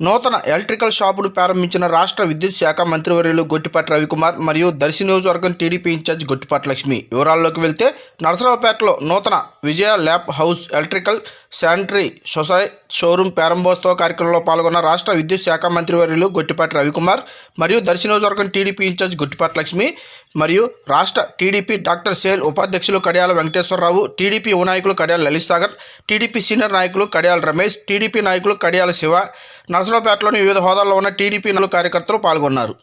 నూతన ఎలక్ట్రికల్ షాపును ప్రారంభించిన రాష్ట్ర విద్యుత్ శాఖ మంత్రివర్యులు గొట్టిపాటి రవికుమార్ మరియు దర్శి నియోజకవర్గం టీడీపీ ఇన్ఛార్జ్ గొట్టిపాటి లక్ష్మి. వివరాల్లోకి వెళ్తే నరసరావుపేటలో నూతన Vijaya lab house electrical sanitary సొసై showroom ప్రారంభోత్సవ కార్యక్రమంలో పాల్గొన్న రాష్ట్ర విద్యుత్ శాఖ మంత్రివర్యులు గొట్టిపాటి రవికుమార్ మరియు దర్శి నియోజకవర్గం టీడీపీ ఇన్ఛార్జ్ గొట్టిపాటి లక్ష్మి మరియు రాష్ట్ర టీడీపీ డాక్టర్ సేల్ ఉపాధ్యక్షులు కడియాల వెంకటేశ్వరరావు టీడీపీ యువ నాయకులు కడియాల లలిత్ సాగర్ టీడీపీ సీనియర్ నాయకులు కడియాల రమేష్ టీడీపీ నాయకులు కడియాల శివ నరసరావుపేటలోని వివిధ హోదాల్లో ఉన్న టీడీపీ నాలుగు కార్యకర్తలు పాల్గొన్నారు.